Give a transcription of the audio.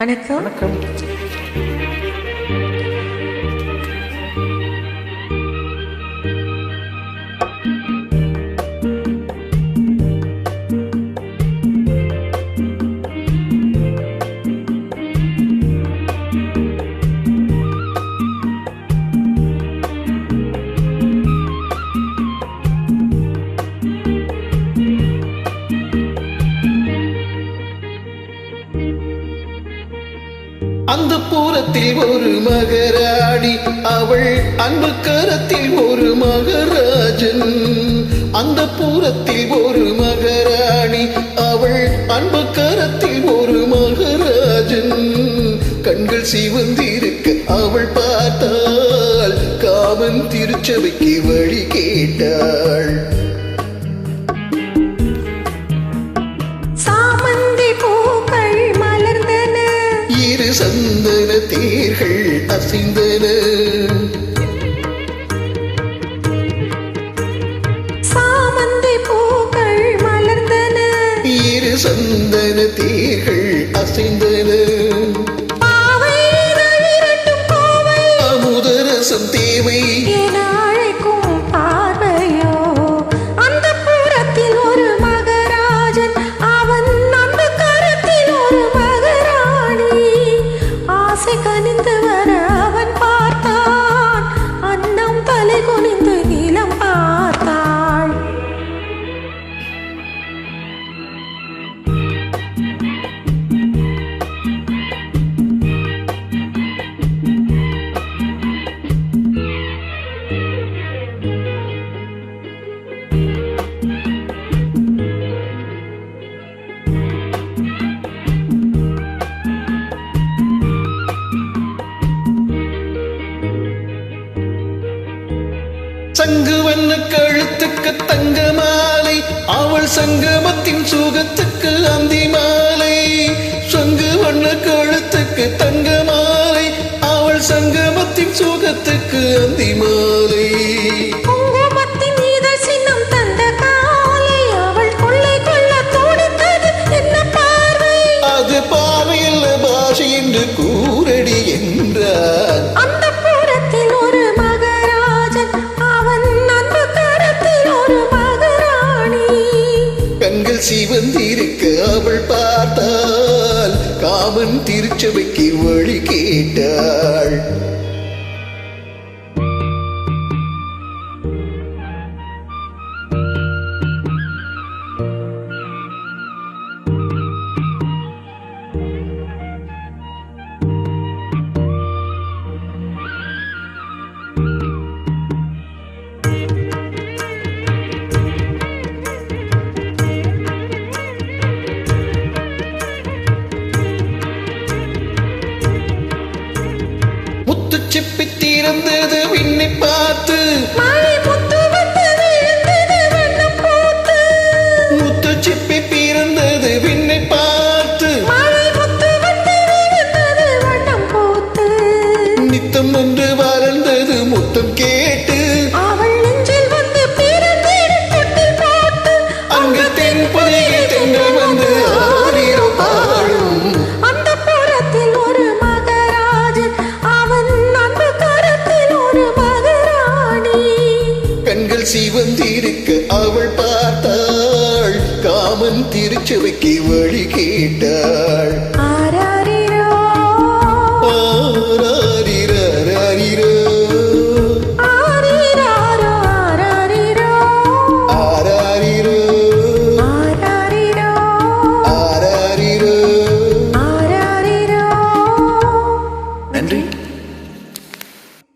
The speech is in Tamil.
வணக்கம். வணக்கம். புறத்தில் ஒரு மகராடி அவள் அன்பு கரத்தில் ஒரு மகராஜன். அந்த பூரத்தில் ஒரு மகராணி அவள் அன்பு கரத்தில் ஒரு மகராஜன். கண்கள் சிவந்திருக்க அவள் பார்த்தாள் காமன் திருச்சபைக்கு வழி கேட்டாள். தேர்கள் அசைந்தன சாமந்தி பூக்கள் மலர்ந்தன. இரு சந்தன தேர்கள் அசைந்தன. அமுதரசம் தேவை. கழுத்துக்கு தங்க மாலை அவள் சங்கமத்தின் சுகத்துக்கு அந்தி மாலை. சங்கு வண்ண கழுத்துக்கு தங்க மாலை அவள் சங்கமத்தின் சுகத்துக்கு அந்தி மாலை. சிவந்திருக்க அவள் பார்த்தாள் காமன் திருச்சபைக்கு வழி கேட்டாள். இருந்தது திறந்தது பார்த்து. ராமன் திருச்சபைக்கு வழி கேட்டாள்.